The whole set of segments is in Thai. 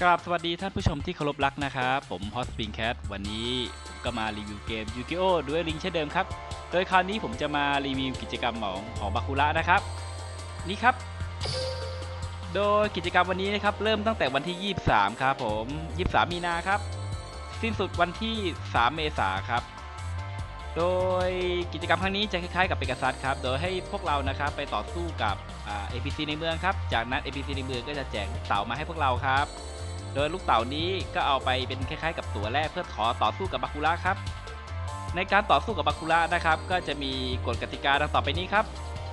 กราบสวัสดีท่านผู้ชมที่เคารพรักนะครับ ผมฮอสปิงแคทวันนี้ผมก็มารีวิวเกมยูกิโอด้วยลิงเช่นเดิมครับ โดยคราวนี้ผมจะมารีวิวกิจกรรมของของบาคุระนะครับ นี่ครับ โดยกิจกรรมวันนี้นะครับ เริ่มตั้งแต่วันที่ 23 ครับผม 23 มีนาครับ สิ้นสุดวันที่ 3 เมษาครับ โดยกิจกรรมครั้งนี้จะคล้ายๆกับเปกัสซัสครับ โดยให้พวกเรานะครับไปต่อสู้กับเอ่า APC ในเมืองครับ จากนั้น APC ในเมืองก็จะแจกเต่ามาให้พวกเราครับ โดยลูกเต่านี้ก็เอาไปเป็นคล้ายๆ กับตัวแรกเพื่อขอต่อสู้กับบาคุระครับ ในการต่อสู้กับบาคุระนะครับ ก็จะมีกฎกติกาดังต่อไปนี้ครับ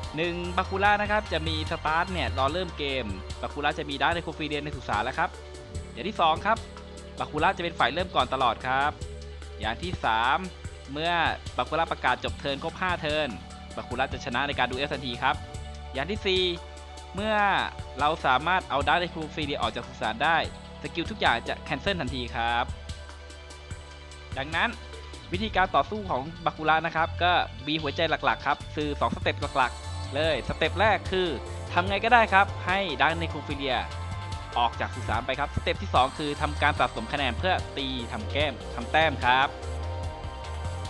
1. บาคุระนะครับจะมีสตาร์ทเนี่ยรอเริ่มเกมบาคุระจะมีด้านในโคฟีเดียนในสุสานแล้วครับอย่างที่ 2 ครับบาคุระจะเป็นฝ่ายเริ่มก่อนตลอดครับ อย่างที่ 3 เมื่อบาคุระประกาศจบเทิร์นครบ5เทิร์นบาคุระจะชนะในการดูเอฟทันทีครับ อย่างทีสี่ 4 เมื่อเราสามารถเอาด้านในโคฟีเดียออกจากสุสานได้ สกิลทุกอย่างจะแคนเซิลทันทีครับ ดังนั้นวิธีการต่อสู้ของบาคุระนะครับ ก็มีหัวใจหลักๆครับคือ2สเต็ปหลักๆ เลยสเต็ปแรกคือทำไงก็ได้ครับ ให้ดังในคูฟิเลียออกจากสุสานไปครับสเต็ปที่ 2 คือทำการสะสมคะแนนเพื่อตีทำแก้มทำแต้มครับ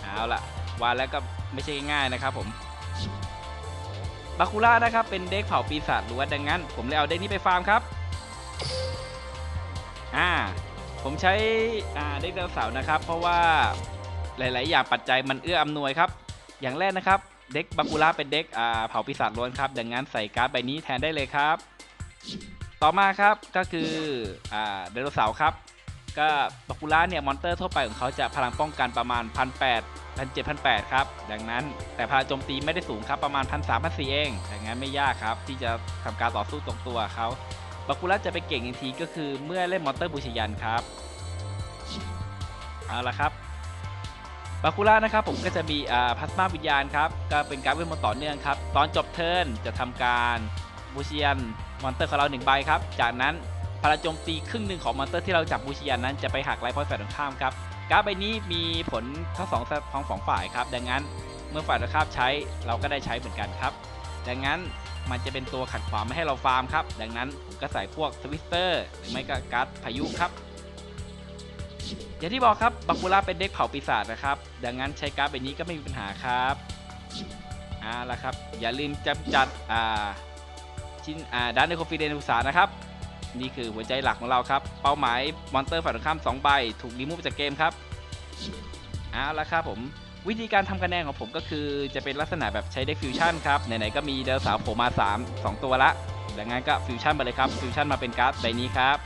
เอาละว่าแล้วก็ไม่ใช่ง่ายๆนะครับผมบาคุระนะครับเป็นเด็กเผ่าปีศาจล้วนดังนั้น ผมเลยเอาเด็กนี้ไปฟาร์มครับ อ่าผมใช้อ่าเด็กไดโนเสาร์นะครับ เพราะว่าหลาย ๆ อย่างปัจจัยมันเอื้ออำนวยครับ อย่างแรกนะครับ เด็กบาคุระเป็นเด็กอ่าเผาปีศาจล้วนครับ ดังนั้นใส่การ์ดใบนี้แทนได้เลยครับ ต่อมาครับก็คืออ่าไดโนเสาร์ครับ ก็บาคุระเนี่ยมอนเตอร์ทั่วไปของเขาจะพลังป้องกันประมาณ 1 8 0 0 1 7 1 8ครับ ดังนั้นแต่พลังโจมตีไม่ได้สูงครับ ประมาณ 1 3 0 0 1 4เอง ดังนั้นไม่ยากครับ ที่จะทำการต่อสู้ตรงตัวเขา บาคุระจะไปเก่งอีกทีก็คือเมื่อเล่นมอนเตอร์บูชยันครับเอาละครับบาคุระนะครับผมก็จะมีอ่าพลาสมาวิญญาณครับก็เป็นการเวทมนต์ต่อเนื่องครับ ตอนจบเทิร์นจะทำการบูชยันมอนเตอร์ของเราหนึ่งใบครับ จากนั้นพลังโจมตีครึ่งหนึ่งของมอนเตอร์ที่เราจับบูชยันนั้นจะไปหักไลฟ์พอยต์ฝ่ายตรงข้ามครับการ์ดใบนี้มีผลทั้งสองทั้งสองฝ่ายครับ ดังนั้นเมื่อฝ่ายตรงข้ามใช้เราก็ได้ใช้เหมือนกันครับ ดังนั้นมันจะเป็นตัวขัดขวางไม่ให้เราฟาร์มครับ ดังนั้นผมก็ใส่พวกสวิสเตอร์หรือไม่ก็การ์ดพายุครับอย่างที่บอกครับบัคูล่าเป็นเด็กเผาปีศาจนะครับ ดังนั้นใช้การ์ดใบบนี้ก็ไม่มีปัญหาครับเอาละครับ อย่าลืมจำจัดอ่าชิ้นอ่าด้านในคอฟฟิเดนอุตสานะครับ นี่คือหัวใจหลักของเราครับ เป้าหมายมอนเตอร์ฝ่ายตรงข้าม2ใบ ถูกรีมูฟจากเกมครับเอาละครับผม วิธีการทำคะแนนของผมก็คือจะเป็นลักษณะแบบใช้เด็กฟิวชั่นครับ ไหนๆ ก็มีเดลสาวโผล่มา 3 2 ตัวละดังนั้นก็ฟิวชั่นไปเลยครับ ฟิวชั่นมาเป็นการ์ดใบนี้ครับ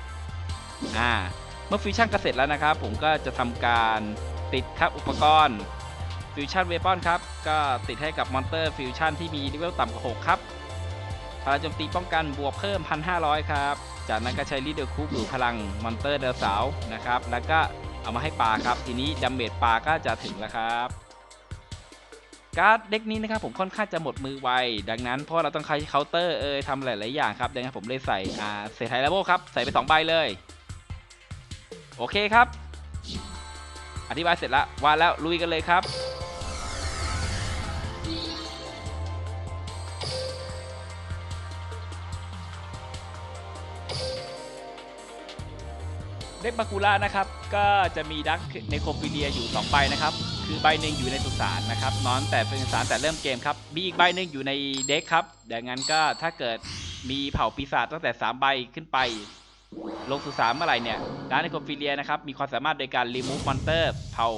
อ่า เมื่อฟิวชั่นก็เสร็จแล้วนะครับ ผมก็จะทำการติดครับอุปกรณ์ฟิวชั่นเวปอนครับ ก็ติดให้กับมอนเตอร์ฟิวชั่นที่มีเลเวลต่ำกว่า6ครับพลังโจมตีป้องกันบวกเพิ่ม 1,500 ครับ จากนั้นก็ใช้ลีดเดอร์คูปหรือพลังมอนเตอร์เดลสาวนะครับ แล้วก็เอามาให้ปลาครับ ทีนี้ดัมเมจปลาก็จะถึงแล้วครับ การ์ดเด็กนี้นะครับผมค่อนข้างจะหมดมือไว ดังนั้นเพราะเราต้องใช้เคาน์เตอร์เอยทำหลาย ๆ อย่างครับ ดังนั้นผมเลยใส่อ่าเศษไทเลเวลครับ ใส่ไป 2 ใบเลย โอเคครับ อธิบายเสร็จล้วว่าแล้วลุยกันเลยครับเด็กบาคูล่านะครับ ก็จะมีดักในโคฟิเลียอยู่ 2 ใบนะครับ คือใบหนึ่งอยู่ในสุสานนะครับนอนแต่เป็นสุสานแต่เริ่มเกมครับมีอีกใบหนึ่งอยู่ในเด็กครับดังนั้นก็ถ้าเกิดมีเผ่าปีศาจตั้งแต่ 3 ใบขึ้นไป ลงสุสานเมื่อไหร่เนี่ยด้านในโคฟิเลียนะครับมีความสามารถโดยการรีมูฟมอนเตอร์เผ่า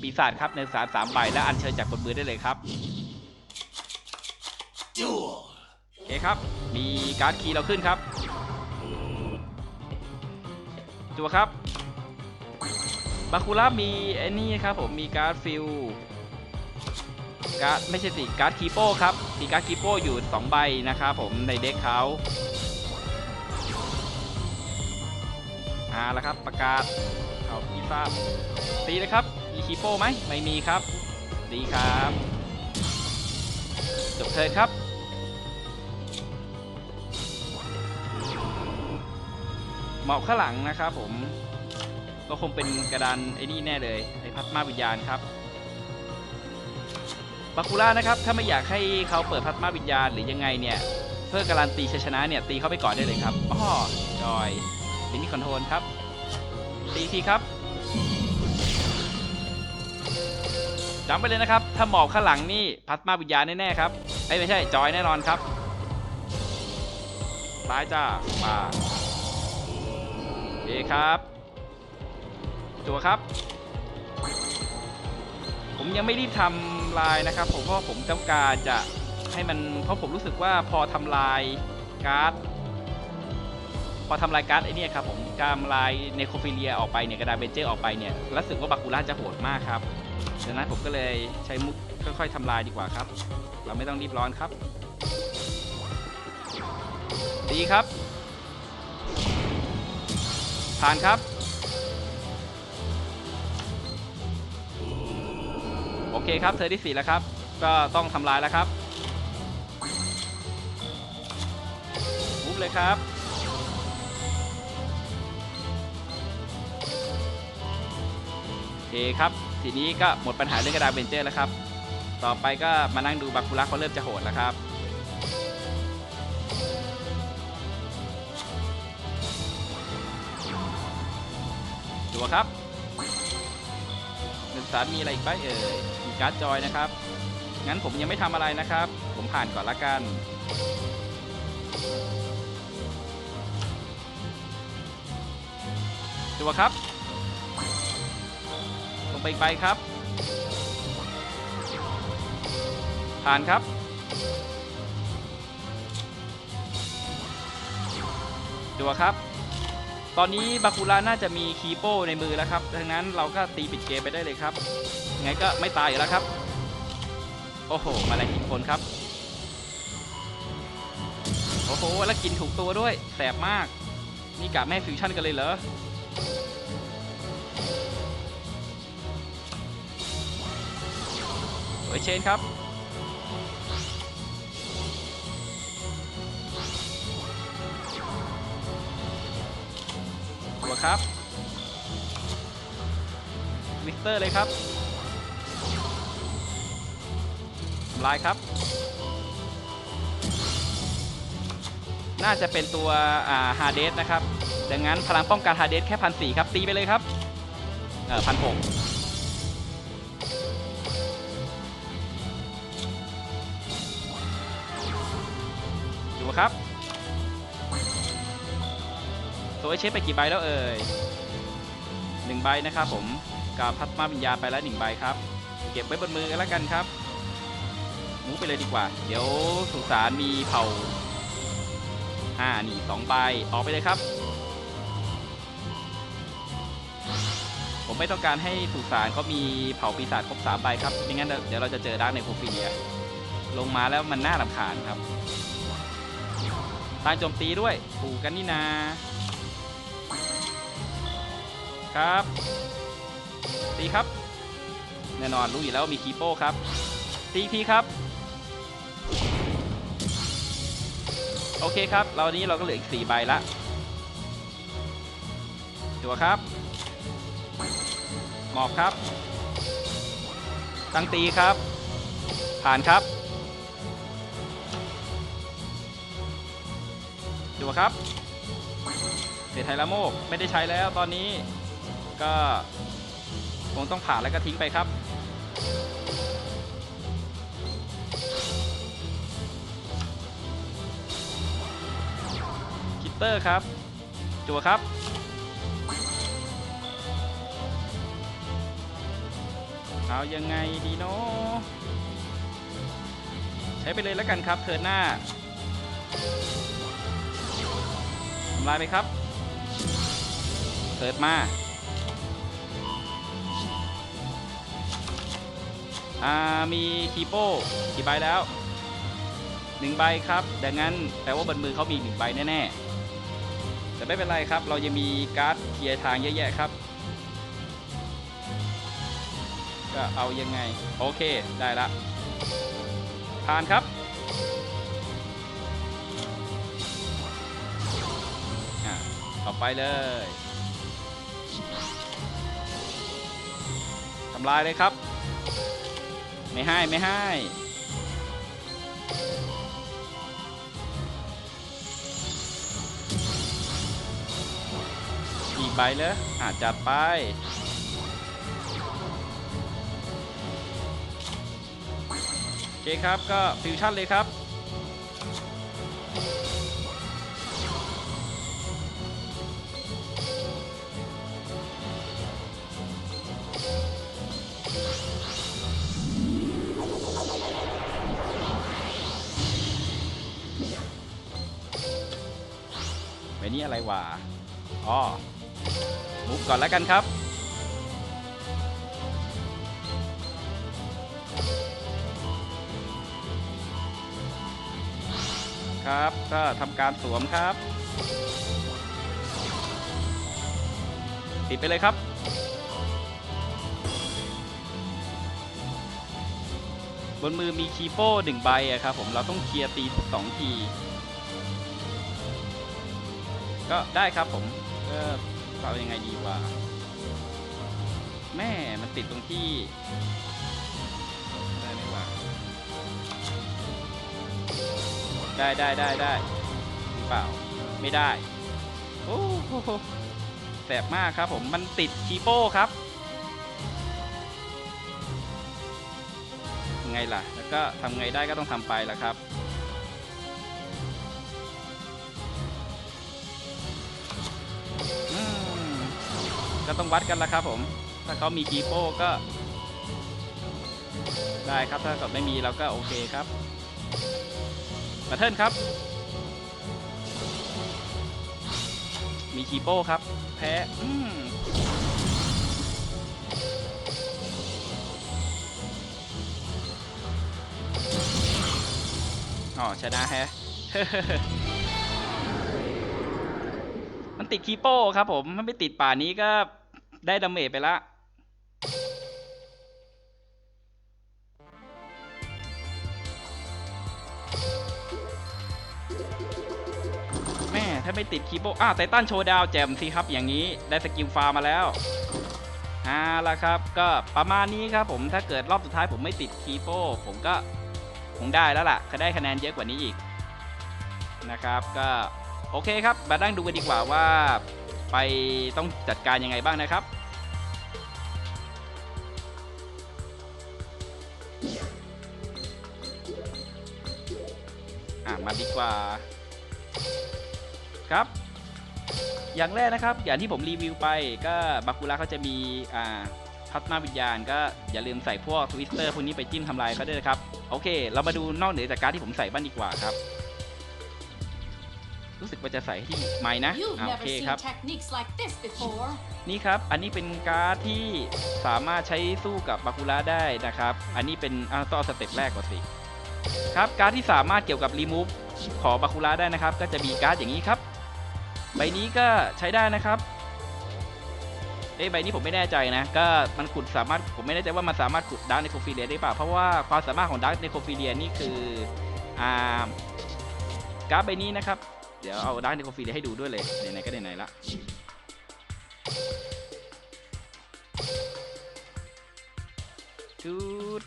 ปีศาจครับในสุสานสามใบและอัญเชิญจากบนมือได้เลยครับโอเคครับ มีการ์ดคีย์เราขึ้นครับจัวครับ บาคูล่ามีไอ้นี่ครับผมมีการ์ดฟิลการ์ดไม่ใช่สิการ์ดคีโป้ครับมีการ์ดคีโป้อยู่ 2 ใบนะครับผมในเด็กเขาอ่าแล้วครับประกาศเอาพิซซ่าจตีเลยครับมีคีโป้ไหมไม่มีครับดีครับจบเทิร์นครับหมอบข้างหลังนะครับผม ก็คงเป็นกระดานไอ้นี่แน่เลยไอ้พัดมาวิญญาณครับบาคูล่านะครับถ้าไม่อยากให้เขาเปิดพัดมาวิญญาณหรือยังไงเนี่ยเพื่อการันตีชัยชนะเนี่ยตีเข้าไปก่อนได้เลยครับอ้อจอยลิมิคอนโทรลครับตีทีครับจำไปเลยนะครับ ถ้าหมอบข้างหลังนี่พัดมาวิญญาณแน่ๆครับไอ้ไม่ใช่จอยแน่นอนครับตายจ้ามาโอเคครับ ตัวครับ ผมยังไม่รีบทำลายนะครับ ผมเพราะผมต้องการจะให้มันเพราะผมรู้สึกว่าพอทำลายการ์ดพอทำลายการ์ดไอเนี่ยครับผมการทำลายเนโครฟิเลียออกไปเนี่ยกระดาษเบนเจอร์ออกไปเนี่ยรู้สึกว่าบาคูล่าจะโหดมากครับดังนั้นผมก็เลยใช้มุกค่อยๆทำลายดีกว่าครับ เราไม่ต้องรีบร้อนครับ ดีครับผ่านครับ เคครับเธอที่สี่แล้วครับ ก็ต้องทำลายแล้วครับมุบเลยครับโอเคครับ ทีนี้ก็หมดปัญหาเรื่องกระดาษเบนเจอร์แล้วครับ ต่อไปก็มานั่งดูบาคุระเขาเริ่มจะโหดแล้วครับดูครับหนึ่งสารมีอะไรอีกไหมเอ่ยมี การ์ดจอยนะครับ งั้นผมยังไม่ทำอะไรนะครับ ผมผ่านก่อนละกันดูครับ ลงไปอีกใบครับ ผ่านครับดูครับ ตอนนี้บาคูระน่าจะมีคีโป้ในมือแล้วครับดังนั้นเราก็ตีปิดเกมไปได้เลยครับไงก็ไม่ตายอยู่แล้วครับ โอ้โห มาแล้วกินคนครับ โอ้โห แล้วกินถูกตัวด้วย แสบมาก นี่กะแม่ฟิวชั่นกันเลยเหรอ สวยเชนครับ ตัวครับวิกเตอร์เลยครับทำลายครับ น่าจะเป็นตัวอ่าฮาเดสนะครับ ดังนั้นพลังป้องกันฮาเดสแค่พันสี่ครับ ตีไปเลยครับเออพันหกดูครับ ตัวเชฟไปกี่ใบแล้วเอ่ยหนึ่งใบนะครับผมกาพัดมาวิญญาไปแล้วหนึ่งใบครับ เก็บไว้บนมือกันแล้วกันครับมูไปเลยดีกว่า เดี๋ยวสุสานมีเผาห้านี่สองใบออกไปเลยครับ ผมไม่ต้องการให้สุสานเขามีเผาปีศาจครบสามใบครับไม่งั้นเดี๋ยวเราจะเจอด้านในโคฟีเนียลงมาแล้วมันน่ารำคาญครับตั้งโจมตีด้วยถูกกันนี่นา ครับ ตีครับ แน่นอนรู้อยู่แล้วมีคีโป้ครับ ตีทีครับ โอเคครับ เรานี้เราก็เหลืออีกสี่ใบละตัวครับ หมอบครับ ตั้งตีครับ ผ่านครับดูครับเศษไทลาโมกไม่ได้ใช้แล้วตอนนี้ ก็คงต้องผ่านแล้วก็ทิ้งไปครับ คิตเตอร์ครับ จัวครับเอายังไงดีเนใช้ไปเลยแล้วกันครับเทิร์นหน้าทำลายไปครับเปิดมา อ่ามีคีโป้กี่ใบแล้วหนึ่งใบครับดังนั้นแปลว่าบนมือเขามีหนึ่งใบแน่ๆ แต่ไม่เป็นไรครับ เรายังมีการ์ดเคลียร์ทางเยอะแยะครับ ก็เอายังไง โอเคได้ละผ่านครับต่อไปเลยทำลายเลยครับ ไม่ให้ไม่ให้ อีกใบเลยอาจจัดไปโอเคครับก็ฟิวชั่นเลยครับ นี่อะไรวะอ๋อมุกก่อนแล้วกันครับ ครับก็ทำการสวมครับ ติดไปเลยครับบนมือมีคีโป้หนึ่งใบอะครับผมเราต้องเคลียร์ตีสองที ก็ได้ครับผมก็เอายังไงดีวะแม่มันติดตรงที่ได้ไหมวะได้ได้ได้ได้หรือเปล่าไม่ได้โอ้โหแสบมากครับผมมันติดคีโป้ครับไงล่ะ แล้วก็ทำไงได้ก็ต้องทำไปละครับ ก็ต้องวัดกันละครับผม ถ้าเขามีกีโป้ก็ ได้ครับถ้าเกิดไม่มีเราก็โอเคครับมาเทิร์นครับ มีคีโป้ครับ แพ้อืมอ๋อชนะแฮะมันติดคีโป้ครับผมมันไม่ติดป่านี้ก็ ได้ดาเมจไปละ แม่ถ้าไม่ติดคีโปอ้าไททันโชว์ดาวแจมสิครับ อย่างนี้ได้สกิลฟาร์มาแล้วอ่าละครับ ก็ประมาณนี้ครับผมถ้าเกิดรอบสุดท้ายผมไม่ติดคีโปผมก็คงได้แล้วล่ะก็ได้คะแนนเยอะกว่านี้อีกนะครับ ก็โอเคครับ มาดั้งดูกันดีกว่าว่า ไปต้องจัดการยังไงบ้างนะครับ อะมาดีกว่า ครับ อย่างแรกนะครับ อย่างที่ผมรีวิวไปก็บาคูระเขาจะมีอ่าพัฒนาวิญญาณก็อย่าลืมใส่พวกทวิสเตอร์พวกนี้ไปจิ้มทำลายเขาด้วยนะครับ โอเค เรามาดูนอกเหนือจากการที่ผมใส่บ้างดีกว่าครับ รู้สึกว่าจะใส่ที่ไม้นะ You've อ่าโอ never เค seen ครับ techniques like this before. นี่ครับ อันนี้เป็นการ์ดที่สามารถใช้สู้กับบาคูระได้นะครับ อันนี้เป็นอ่าต้องเอาสเต็ปแรกก่อนสิ ครับ การ์ดที่สามารถเกี่ยวกับรีมูฟของบาคูระได้นะครับ ก็จะมีการ์ดอย่างนี้ครับ ใบนี้ก็ใช้ได้นะครับเอ้ยใบนี้ผมไม่แน่ใจนะ ก็มันขุดสามารถผมไม่แน่ใจว่ามันสามารถขุดดาร์กในโคฟิเลียได้เปล่า เพราะว่าความสามารถของดาร์กในโคฟิเลียนี่คืออ่าการ์ดใบนี้นะครับ เดี๋ยวเอาดาร์กในโคฟิเลียให้ดูด้วยเลยไหนๆก็ไหนๆละจูด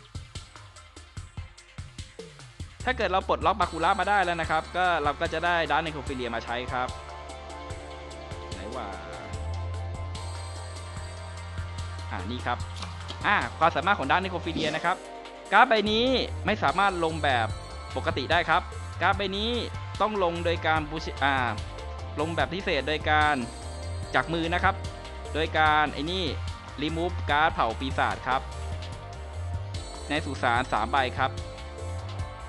ถ้าเกิดเราปลดล็อกบาคูระมาได้แล้วนะครับ ก็เราก็จะได้ดาร์กในโคฟิเลียมาใช้ครับ ไหนว่าอ่านี่ครับอ่าความสามารถของด้านในโคฟิเลียนะครับการ์ดใบนี้ไม่สามารถลงแบบปกติได้ครับ การ์ดใบนี้ ต้องลงโดยการบูชอ่าลงแบบพิเศษโดยการจากมือนะครับ โดยการไอ้นี่รีมูฟการ์ดเผาปีศาจครับ ในสุสาน3ใบครับ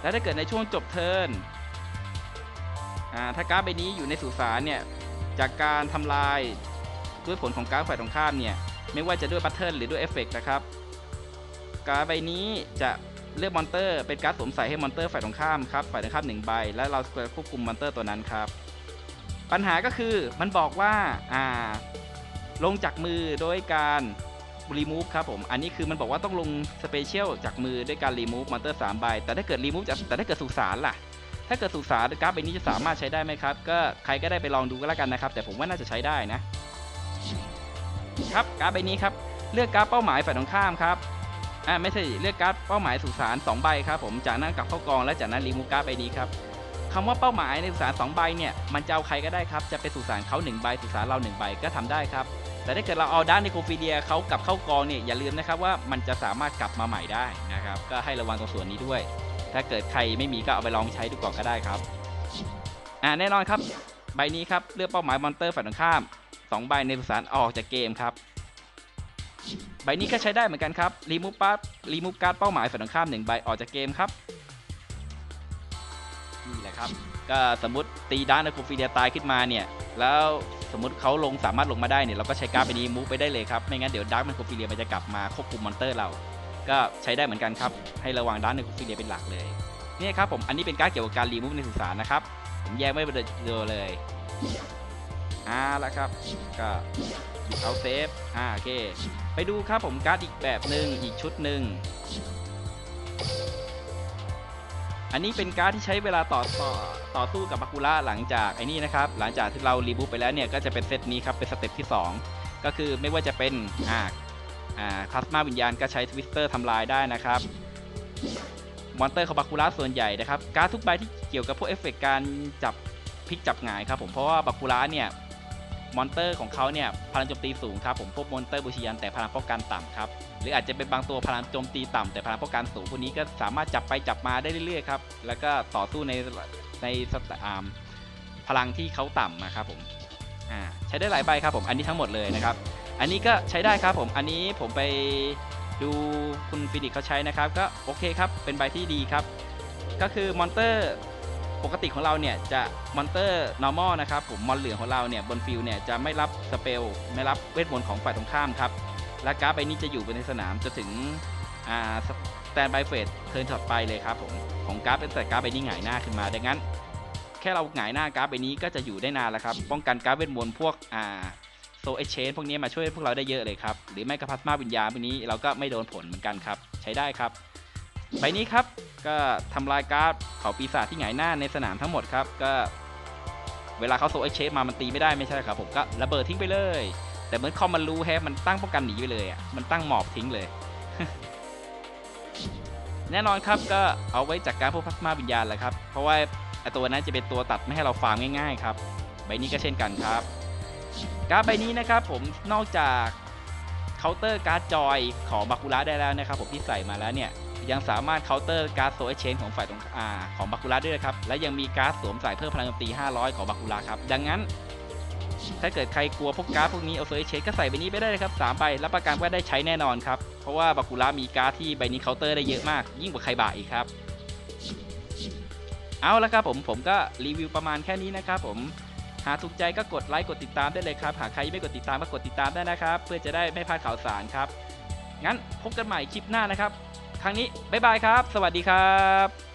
และถ้าเกิดในช่วงจบเทิร์นอ่าถ้าการ์ดใบนี้อยู่ในสุสานเนี่ย จากการทำลายด้วยผลของการ์ดฝ่ายตรงข้ามเนี่ย ไม่ว่าจะด้วยบัตเทิลหรือด้วยเอฟเฟกต์นะครับ การ์ดใบนี้จะ เลือกมอนเตอร์เป็นการ์ดสวมใส่ให้มอนเตอร์ฝ่ายตรงข้ามครับฝ่ายตรงข้ามหนึ่งใบ และเราจะควบคุมมอนเตอร์ตัวนั้นครับ ปัญหาก็คือมันบอกว่าอ่า ลงจากมือโดยการรีมูฟครับผม อันนี้คือมันบอกว่าต้องลงสเปเชียลจากมือด้วยการรีมูฟมอนเตอร์3ใบ แต่ถ้าเกิดรีมูฟจากแต่ถ้าเกิดสุสานล่ะ ถ้าเกิดสุสานการ์ดใบนี้จะสามารถใช้ได้ไหมครับ ก็ใครก็ได้ไปลองดูก็แล้วกันนะครับ แต่ผมว่าน่าจะใช้ได้นะ ครับการ์ดใบนี้ครับ เลือกการ์ดเป้าหมายฝ่ายตรงข้ามครับ อ่าไม่ใช่เลือกการ์ดเป้าหมายสุสาน2ใบครับผมจากนั้นกลับเข้ากองและจากนั้นรีมูฟการ์ดใบนี้ครับคำว่าเป้าหมายในสุสาน2ใบเนี่ยมันจะเอาใครก็ได้ครับจะเป็นสุสานเขา1ใบสุสานเรา1ใบก็ทำได้ครับแต่ถ้าเกิดเราเอาด้านในโคฟิเดียเขากลับเข้ากองเนี่ยอย่าลืมนะครับว่ามันจะสามารถกลับมาใหม่ได้นะครับก็ให้ระวังตรงส่วนนี้ด้วย ถ้าเกิดใครไม่มีก็เอาไปลองใช้ดูก่อนก็ได้ครับอ่าแน่นอนครับใบนี้ครับเลือกเป้าหมายมอนเตอร์ฝ่ายตรงข้าม2ใบในสุสานออกจากเกมครับ ใบนี้ก็ใช้ได้เหมือนกันครับรีมูฟปั๊บรีมูฟการ์ดเป้าหมายฝ่ายตรงข้าม1ใบออกจากเกมครับนี่แหละครับก็สมมติตีด้านในโคฟิเดียตายขึ้นมาเนี่ยแล้วสมมติเขาลงสามารถลงมาได้เนี่ยเราก็ใช้การ์ดใบนี้มูฟไปได้เลยครับไม่งั้นเดี๋ยวดาร์กมันโคฟิเดียมันจะกลับมาควบคุมมอนเตอร์เรา ก็ใช้ได้เหมือนกันครับให้ระวังด้านในโคฟิเดียเป็นหลักเลยนี่ครับผมอันนี้เป็นการดเกี่ยวกับการรีมูฟในสุสานนะครับผมแยกไม่เป็นเดียวเลยอ่าแล้วครับก็ หยิบเอาเซฟอ่าโอเค ไปดูครับผมการ์ดอีกแบบหนึ่งอีกชุดหนึ่งอันนี้เป็นการ์ดที่ใช้เวลาต่อต่อต่อสู้กับบาคูล่าหลังจากไอ้นี่นะครับ หลังจากที่เรารีบูไปแล้วเนี่ยก็จะเป็นเซตนี้ครับเป็นสเต็ปที่ 2 ก็คือไม่ว่าจะเป็นอ่าอ่าคลาสมาวิญญาณก็ใช้ทวิสเตอร์ทำลายได้นะครับมอนเตอร์ของบาคูล่าส่วนใหญ่นะครับ การ์ดทุกใบที่เกี่ยวกับพวกเอฟเฟกต์การจับพลิกจับหงายครับผมเพราะว่าบาคูล่าเนี่ย มอนเตอร์ของเขาเนี่ยพลังโจมตีสูงครับผมพวกมอนเตอร์บูชิยันแต่พลังป้องกันต่ำครับหรืออาจจะเป็นบางตัวพลังโจมตีต่ำแต่พลังป้องกันสูงพวกนี้ก็สามารถจับไปจับมาได้เรื่อยๆครับแล้วก็ต่อสู้ในในสตาร์มพลังที่เขาต่ำนะครับผมอ่าใช้ได้หลายใบครับผมอันนี้ทั้งหมดเลยนะครับอันนี้ก็ใช้ได้ครับผมอันนี้ผมไปดูคุณฟินิกเขาใช้นะครับ ก็โอเคครับเป็นใบที่ดีครับ ก็คือมอนเตอร์ ปกติของเราเนี่ยจะมอนเตอร์ normal นะครับผมมอนเหลืองของเราเนี่ยบนฟิลเนี่ยจะไม่รับสเปลไม่รับเวทมนต์ของฝ่ายตรงข้ามครับและการ์ดใบนี้จะอยู่บนในสนามจนถึงอ่าสแตนบายเฟสเทิร์นช็อตไปเลยครับผมของการ์ดเป็นแต่การ์ดใบนี้หงายหน้าขึ้นมาดังนั้น แค่เราหงายหน้าการ์ดใบนี้ก็จะอยู่ได้นานแล้วครับป้องกันการ์ดเวทมนต์พวกอ่าโซเอเชนพวกนี้มาช่วยพวกเราได้เยอะเลยครับหรือไม่ก็พัสมาวิญญาณพวกนี้เราก็ไม่โดนผลเหมือนกันครับใช้ได้ครับ ใบนี้ครับก็ทำลายการ์ดเขาปีศาจที่หงายหน้าในสนามทั้งหมดครับก็เวลาเขาโซเอเชนมามันตีไม่ได้ไม่ใช่ครับผมก็ระเบิดทิ้งไปเลย แต่เหมือนคอมมันรู้แฮมันตั้งป้องกันหนีไปเลยอะมันตั้งหมอบทิ้งเลย แน่นอนครับก็เอาไว้จากการพวกพลาสมาวิญญาณแหละครับ เพราะว่าไอตัวนั้นจะเป็นตัวตัดไม่ให้เราฟาร์มง่ายๆครับใบนี้ก็เช่นกันครับ การ์ดใบนี้นะครับผมนอกจากเคาน์เตอร์การ์ดจอยของบาคูระได้แล้วนะครับผมที่ใส่มาแล้วเนี่ย ยังสามารถเคาน์เตอร์การ์ดโซเอเชนของฝ่ายตรงอ่าของบาคูระด้วยนะครับและยังมีการ์ดสวมใส่เพิ่มพลังโจมตี 500 ของบาคูระครับดังนั้น ถ้าเกิดใครกลัวพวกการ์ดพวกนี้เอาโซเอเชนก็ใส่ใบนี้ไปได้เลยครับสามใบรับประกันว่าได้ใช้แน่นอนครับเพราะว่าบาคูระมีการ์ดที่ใบนี้เคาน์เตอร์ได้เยอะมาก ยิ่งกว่าใครบาอีกครับเอาละครับผมผมก็รีวิวประมาณแค่นี้นะครับผมหากถูกใจก็กดไลค์กดติดตามได้เลยครับ หากใครไม่กดติดตามก็กดติดตามได้นะครับ เพื่อจะได้ไม่พลาดข่าวสารครับ งั้นพบกันใหม่คลิปหน้านะครับ ครั้งนี้บ๊ายบายครับ สวัสดีครับ